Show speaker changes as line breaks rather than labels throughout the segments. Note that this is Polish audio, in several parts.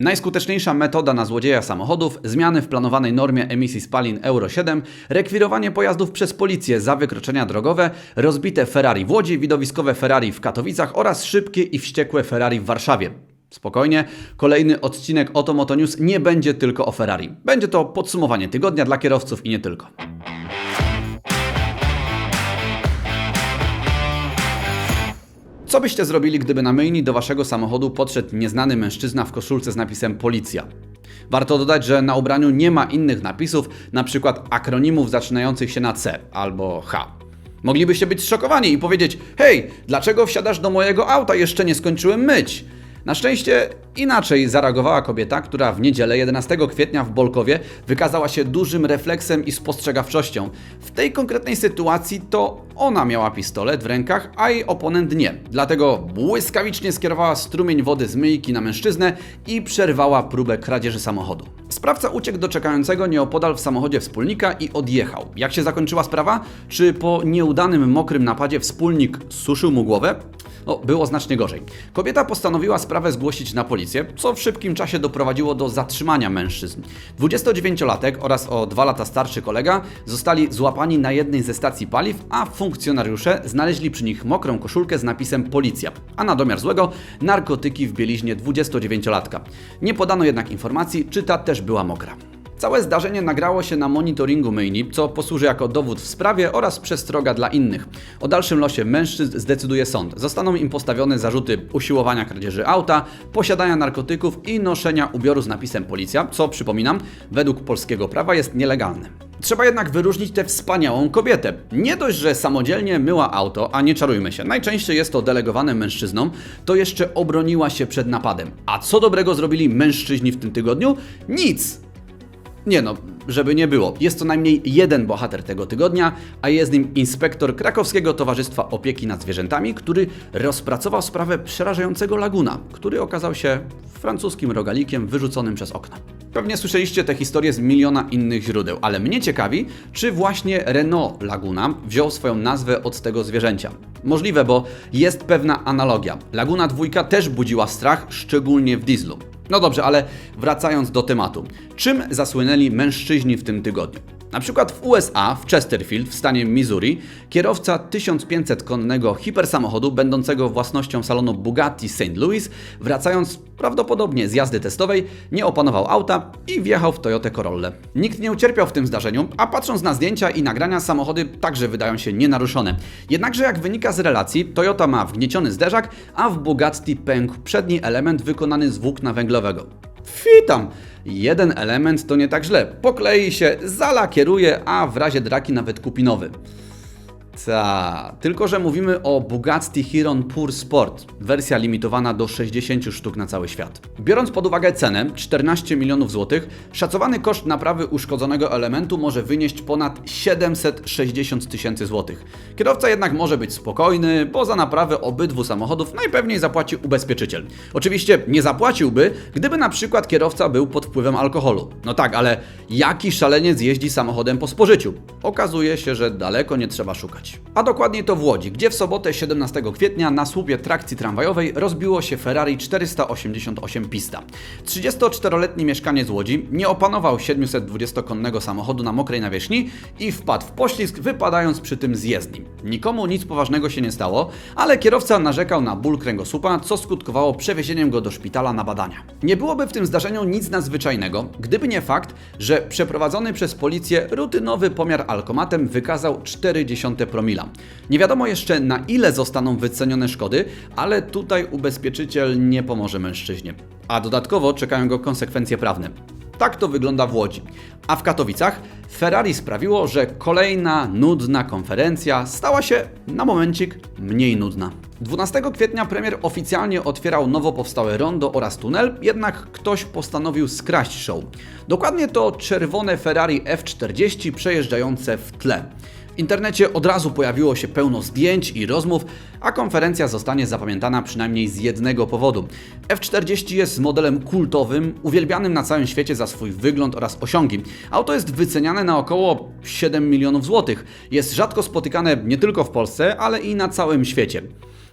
Najskuteczniejsza metoda na złodzieja samochodów, zmiany w planowanej normie emisji spalin Euro 7, rekwirowanie pojazdów przez policję za wykroczenia drogowe, rozbite Ferrari w Łodzi, widowiskowe Ferrari w Katowicach oraz szybkie i wściekłe Ferrari w Warszawie. Spokojnie, kolejny odcinek Oto Moto News nie będzie tylko o Ferrari. Będzie to podsumowanie tygodnia dla kierowców i nie tylko. Co byście zrobili, gdyby na myjni do waszego samochodu podszedł nieznany mężczyzna w koszulce z napisem Policja? Warto dodać, że na ubraniu nie ma innych napisów, na przykład akronimów zaczynających się na C albo H. Moglibyście być zszokowani i powiedzieć: Hej, dlaczego wsiadasz do mojego auta? Jeszcze nie skończyłem myć. Na szczęście inaczej zareagowała kobieta, która w niedzielę 11 kwietnia w Bolkowie wykazała się dużym refleksem i spostrzegawczością. W tej konkretnej sytuacji to ona miała pistolet w rękach, a jej oponent nie. Dlatego błyskawicznie skierowała strumień wody z myjki na mężczyznę i przerwała próbę kradzieży samochodu. Sprawca uciekł do czekającego nieopodal w samochodzie wspólnika i odjechał. Jak się zakończyła sprawa? Czy po nieudanym mokrym napadzie wspólnik suszył mu głowę? No, było znacznie gorzej. Kobieta postanowiła sprawę zgłosić na policję, co w szybkim czasie doprowadziło do zatrzymania mężczyzn. 29-latek oraz o dwa lata starszy kolega zostali złapani na jednej ze stacji paliw, a funkcjonariusze znaleźli przy nich mokrą koszulkę z napisem Policja, a na domiar złego narkotyki w bieliźnie 29-latka. Nie podano jednak informacji, czy ta też była mokra. Całe zdarzenie nagrało się na monitoringu myjni, co posłuży jako dowód w sprawie oraz przestroga dla innych. O dalszym losie mężczyzn zdecyduje sąd. Zostaną im postawione zarzuty usiłowania kradzieży auta, posiadania narkotyków i noszenia ubioru z napisem policja, co przypominam, według polskiego prawa jest nielegalne. Trzeba jednak wyróżnić tę wspaniałą kobietę. Nie dość, że samodzielnie myła auto, a nie czarujmy się, najczęściej jest to delegowane mężczyznom, to jeszcze obroniła się przed napadem. A co dobrego zrobili mężczyźni w tym tygodniu? Nic! Nie no, żeby nie było. Jest to najmniej jeden bohater tego tygodnia, a jest nim inspektor Krakowskiego Towarzystwa Opieki nad Zwierzętami, który rozpracował sprawę przerażającego laguna, który okazał się francuskim rogalikiem wyrzuconym przez okno. Pewnie słyszeliście tę historię z miliona innych źródeł, ale mnie ciekawi, czy właśnie Renault Laguna wziął swoją nazwę od tego zwierzęcia. Możliwe, bo jest pewna analogia. Laguna dwójka też budziła strach, szczególnie w dieslu. No dobrze, ale wracając do tematu. Czym zasłynęli mężczyźni w tym tygodniu? Na przykład w USA, w Chesterfield, w stanie Missouri, kierowca 1500-konnego hipersamochodu będącego własnością salonu Bugatti St. Louis, wracając prawdopodobnie z jazdy testowej, nie opanował auta i wjechał w Toyotę Corollę. Nikt nie ucierpiał w tym zdarzeniu, a patrząc na zdjęcia i nagrania, samochody także wydają się nienaruszone. Jednakże jak wynika z relacji, Toyota ma wgnieciony zderzak, a w Bugatti pękł przedni element wykonany z włókna węglowego. Fitam! Jeden element to nie tak źle. Poklei się, zalakieruje, a w razie draki nawet kupi nowy. Ta, tylko że mówimy o Bugatti Chiron Pure Sport, wersja limitowana do 60 sztuk na cały świat. Biorąc pod uwagę cenę 14 milionów złotych, szacowany koszt naprawy uszkodzonego elementu może wynieść ponad 760 tysięcy złotych. Kierowca jednak może być spokojny, bo za naprawę obydwu samochodów najpewniej zapłaci ubezpieczyciel. Oczywiście nie zapłaciłby, gdyby na przykład kierowca był pod wpływem alkoholu. No tak, ale jaki szaleniec jeździ samochodem po spożyciu? Okazuje się, że daleko nie trzeba szukać. A dokładnie to w Łodzi, gdzie w sobotę 17 kwietnia na słupie trakcji tramwajowej rozbiło się Ferrari 488 Pista. 34-letni mieszkaniec Łodzi nie opanował 720-konnego samochodu na mokrej nawierzchni i wpadł w poślizg, wypadając przy tym z jezdni. Nikomu nic poważnego się nie stało, ale kierowca narzekał na ból kręgosłupa, co skutkowało przewiezieniem go do szpitala na badania. Nie byłoby w tym zdarzeniu nic nadzwyczajnego, gdyby nie fakt, że przeprowadzony przez policję rutynowy pomiar alkomatem wykazał 0,4 promila. Nie wiadomo jeszcze na ile zostaną wycenione szkody, ale tutaj ubezpieczyciel nie pomoże mężczyźnie. A dodatkowo czekają go konsekwencje prawne. Tak to wygląda w Łodzi. A w Katowicach Ferrari sprawiło, że kolejna nudna konferencja stała się na momencik mniej nudna. 12 kwietnia premier oficjalnie otwierał nowo powstałe rondo oraz tunel, jednak ktoś postanowił skraść show. Dokładnie to czerwone Ferrari F40 przejeżdżające w tle. Internecie od razu pojawiło się pełno zdjęć i rozmów, a konferencja zostanie zapamiętana przynajmniej z jednego powodu. F40 jest modelem kultowym, uwielbianym na całym świecie za swój wygląd oraz osiągi. Auto jest wyceniane na około 7 milionów złotych. Jest rzadko spotykane nie tylko w Polsce, ale i na całym świecie.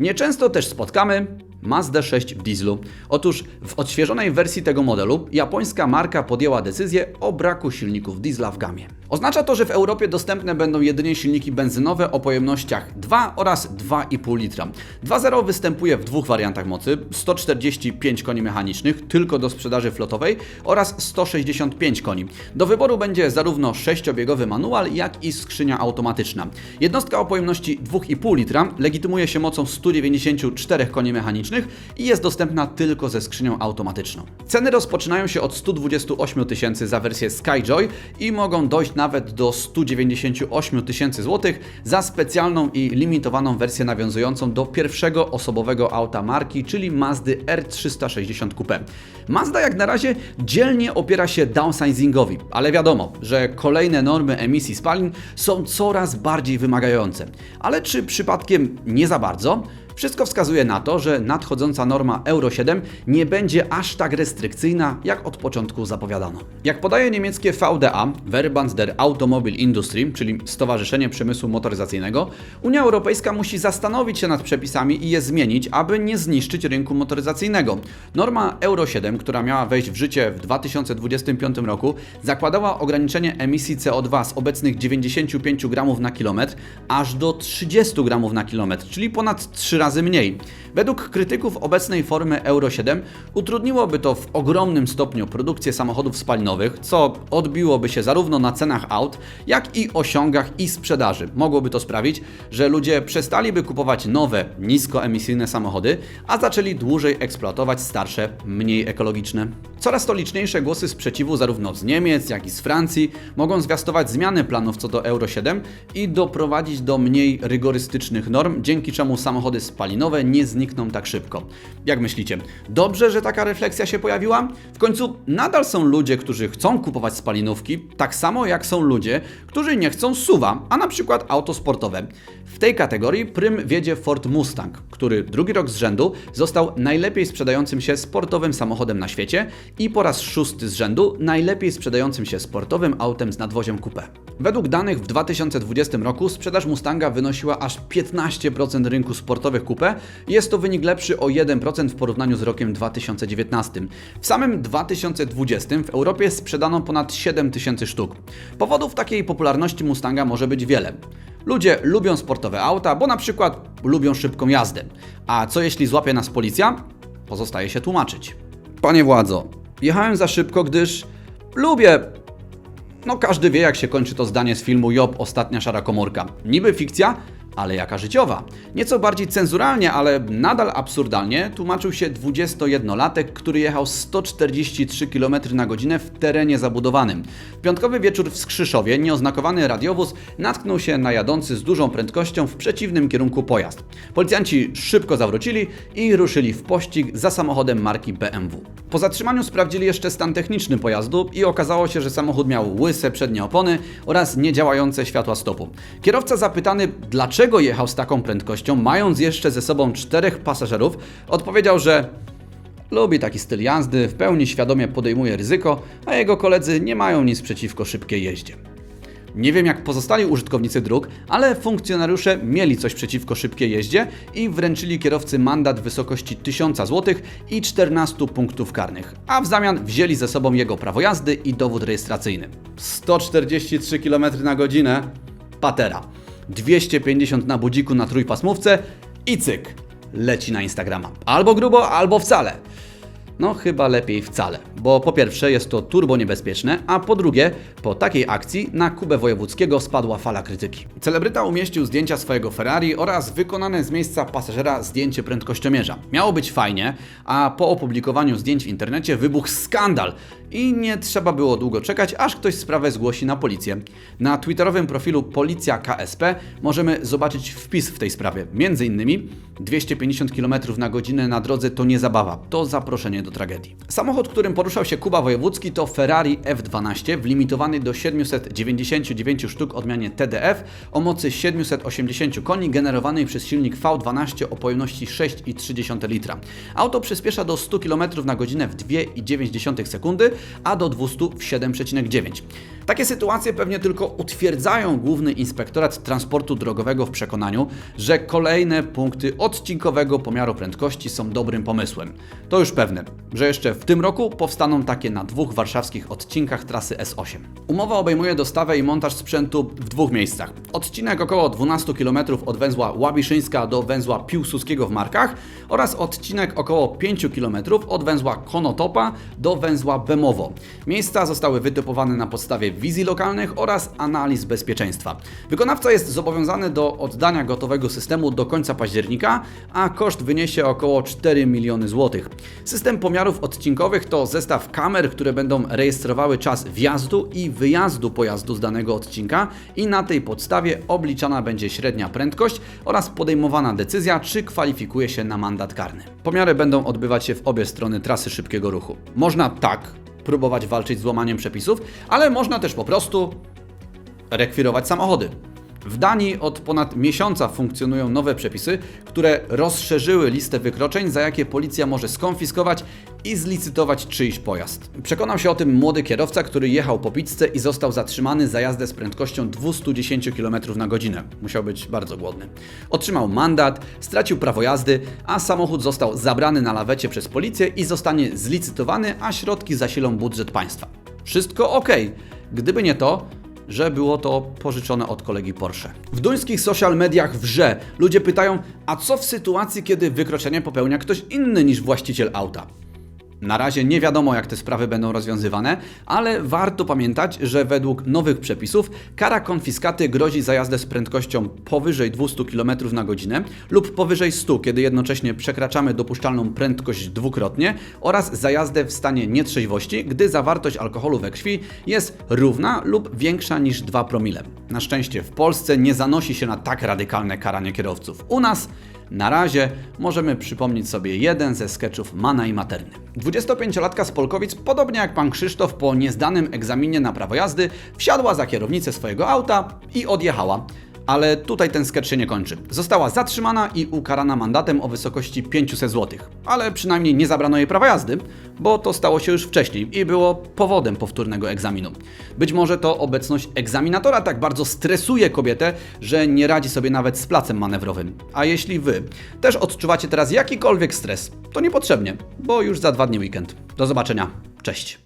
Nieczęsto też spotkamy Mazda 6 w dieslu. Otóż w odświeżonej wersji tego modelu japońska marka podjęła decyzję o braku silników diesla w gamie. Oznacza to, że w Europie dostępne będą jedynie silniki benzynowe o pojemnościach 2 oraz 2,5 litra. 2.0 występuje w dwóch wariantach mocy: 145 koni mechanicznych tylko do sprzedaży flotowej oraz 165 koni. Do wyboru będzie zarówno sześciobiegowy manual, jak i skrzynia automatyczna. Jednostka o pojemności 2,5 litra legitymuje się mocą 194 koni mechanicznych i jest dostępna tylko ze skrzynią automatyczną. Ceny rozpoczynają się od 128 tysięcy za wersję Skyjoy i mogą dojść nawet do 198 tysięcy złotych za specjalną i limitowaną wersję nawiązującą do pierwszego osobowego auta marki, czyli Mazdy R360 Coupe. Mazda jak na razie dzielnie opiera się downsizingowi, ale wiadomo, że kolejne normy emisji spalin są coraz bardziej wymagające. Ale czy przypadkiem nie za bardzo? Wszystko wskazuje na to, że nadchodząca norma Euro 7 nie będzie aż tak restrykcyjna, jak od początku zapowiadano. Jak podaje niemieckie VDA, Verband der Automobilindustrie, czyli Stowarzyszenie Przemysłu Motoryzacyjnego, Unia Europejska musi zastanowić się nad przepisami i je zmienić, aby nie zniszczyć rynku motoryzacyjnego. Norma Euro 7, która miała wejść w życie w 2025 roku, zakładała ograniczenie emisji CO2 z obecnych 95 gramów na kilometr aż do 30 gramów na kilometr, czyli ponad 3 razy mniej. Według krytyków obecnej formy Euro 7 utrudniłoby to w ogromnym stopniu produkcję samochodów spalinowych, co odbiłoby się zarówno na cenach aut, jak i osiągach i sprzedaży. Mogłoby to sprawić, że ludzie przestaliby kupować nowe, niskoemisyjne samochody, a zaczęli dłużej eksploatować starsze, mniej ekologiczne. Coraz to liczniejsze głosy sprzeciwu zarówno z Niemiec, jak i z Francji mogą zwiastować zmiany planów co do Euro 7 i doprowadzić do mniej rygorystycznych norm, dzięki czemu samochody spalinowe nie znikną tak szybko. Jak myślicie, dobrze, że taka refleksja się pojawiła? W końcu nadal są ludzie, którzy chcą kupować spalinówki, tak samo jak są ludzie, którzy nie chcą suwa, a na przykład auto sportowe. W tej kategorii prym wiedzie Ford Mustang, który drugi rok z rzędu został najlepiej sprzedającym się sportowym samochodem na świecie i po raz szósty z rzędu najlepiej sprzedającym się sportowym autem z nadwoziem coupé. Według danych w 2020 roku sprzedaż Mustanga wynosiła aż 15% rynku sportowych coupé. Jest to wynik lepszy o 1% w porównaniu z rokiem 2019. W samym 2020 w Europie sprzedano ponad 7000 sztuk. Powodów takiej popularności Mustanga może być wiele. Ludzie lubią sportowe auta, bo na przykład lubią szybką jazdę. A co jeśli złapie nas policja? Pozostaje się tłumaczyć. Panie władzo, jechałem za szybko, gdyż lubię no każdy wie, jak się kończy to zdanie z filmu Job Ostatnia szara komórka. Niby fikcja, ale jaka życiowa. Nieco bardziej cenzuralnie, ale nadal absurdalnie tłumaczył się 21-latek, który jechał 143 km na godzinę w terenie zabudowanym. W piątkowy wieczór w Skrzyszowie nieoznakowany radiowóz natknął się na jadący z dużą prędkością w przeciwnym kierunku pojazd. Policjanci szybko zawrócili i ruszyli w pościg za samochodem marki BMW. Po zatrzymaniu sprawdzili jeszcze stan techniczny pojazdu i okazało się, że samochód miał łyse przednie opony oraz niedziałające światła stopu. Kierowca zapytany, dlaczego jechał z taką prędkością, mając jeszcze ze sobą czterech pasażerów, odpowiedział, że lubi taki styl jazdy, w pełni świadomie podejmuje ryzyko, a jego koledzy nie mają nic przeciwko szybkiej jeździe. Nie wiem jak pozostali użytkownicy dróg, ale funkcjonariusze mieli coś przeciwko szybkiej jeździe i wręczyli kierowcy mandat w wysokości 1000 zł i 14 punktów karnych, a w zamian wzięli ze sobą jego prawo jazdy i dowód rejestracyjny. 143 km na godzinę, patera. 250 na budziku na trójpasmówce i cyk, leci na Instagrama. Albo grubo, albo wcale. No chyba lepiej wcale, bo po pierwsze jest to turbo niebezpieczne, a po drugie po takiej akcji na Kubę Wojewódzkiego spadła fala krytyki. Celebryta umieścił zdjęcia swojego Ferrari oraz wykonane z miejsca pasażera zdjęcie prędkościomierza. Miało być fajnie, a po opublikowaniu zdjęć w internecie wybuchł skandal i nie trzeba było długo czekać, aż ktoś sprawę zgłosi na policję. Na twitterowym profilu Policja KSP możemy zobaczyć wpis w tej sprawie. Między innymi 250 km na godzinę na drodze to nie zabawa, to zaproszenie do tragedii. Samochód, którym poruszał się Kuba Wojewódzki to Ferrari F12 w limitowanej do 799 sztuk odmianie TDF o mocy 780 koni generowanej przez silnik V12 o pojemności 6,3 litra. Auto przyspiesza do 100 km na godzinę w 2,9 sekundy, a do 200 w 7,9. Takie sytuacje pewnie tylko utwierdzają Główny Inspektorat Transportu Drogowego w przekonaniu, że kolejne punkty odcinkowego pomiaru prędkości są dobrym pomysłem. To już pewne, że jeszcze w tym roku powstaną takie na dwóch warszawskich odcinkach trasy S8. Umowa obejmuje dostawę i montaż sprzętu w dwóch miejscach. Odcinek około 12 km od węzła Łabiszyńska do węzła Piłsudskiego w Markach oraz odcinek około 5 km od węzła Konotopa do węzła Bemowo. Miejsca zostały wytypowane na podstawie wizji lokalnych oraz analiz bezpieczeństwa. Wykonawca jest zobowiązany do oddania gotowego systemu do końca października, a koszt wyniesie około 4 miliony złotych. System pomiarów odcinkowych to zestaw kamer, które będą rejestrowały czas wjazdu i wyjazdu pojazdu z danego odcinka i na tej podstawie obliczana będzie średnia prędkość oraz podejmowana decyzja, czy kwalifikuje się na mandat karny. Pomiary będą odbywać się w obie strony trasy szybkiego ruchu. Można tak próbować walczyć z łamaniem przepisów, ale można też po prostu rekwirować samochody. W Danii od ponad miesiąca funkcjonują nowe przepisy, które rozszerzyły listę wykroczeń, za jakie policja może skonfiskować i zlicytować czyjś pojazd. Przekonał się o tym młody kierowca, który jechał po pizzę i został zatrzymany za jazdę z prędkością 210 km na godzinę. Musiał być bardzo głodny. Otrzymał mandat, stracił prawo jazdy, a samochód został zabrany na lawecie przez policję i zostanie zlicytowany, a środki zasilą budżet państwa. Wszystko ok, gdyby nie to, że było to pożyczone od kolegi Porsche. W duńskich social mediach wrze. Ludzie pytają, a co w sytuacji, kiedy wykroczenie popełnia ktoś inny niż właściciel auta? Na razie nie wiadomo, jak te sprawy będą rozwiązywane, ale warto pamiętać, że według nowych przepisów kara konfiskaty grozi za jazdę z prędkością powyżej 200 km na godzinę lub powyżej 100, kiedy jednocześnie przekraczamy dopuszczalną prędkość dwukrotnie oraz za jazdę w stanie nietrzeźwości, gdy zawartość alkoholu we krwi jest równa lub większa niż 2 promile. Na szczęście w Polsce nie zanosi się na tak radykalne karanie kierowców. U nas na razie możemy przypomnieć sobie jeden ze sketchów Mana i Materny. 25-latka z Polkowic, podobnie jak pan Krzysztof po niezdanym egzaminie na prawo jazdy, wsiadła za kierownicę swojego auta i odjechała. Ale tutaj ten sketch się nie kończy. Została zatrzymana i ukarana mandatem o wysokości 500 zł. Ale przynajmniej nie zabrano jej prawa jazdy, bo to stało się już wcześniej i było powodem powtórnego egzaminu. Być może to obecność egzaminatora tak bardzo stresuje kobietę, że nie radzi sobie nawet z placem manewrowym. A jeśli wy też odczuwacie teraz jakikolwiek stres, to niepotrzebnie, bo już za dwa dni weekend. Do zobaczenia. Cześć.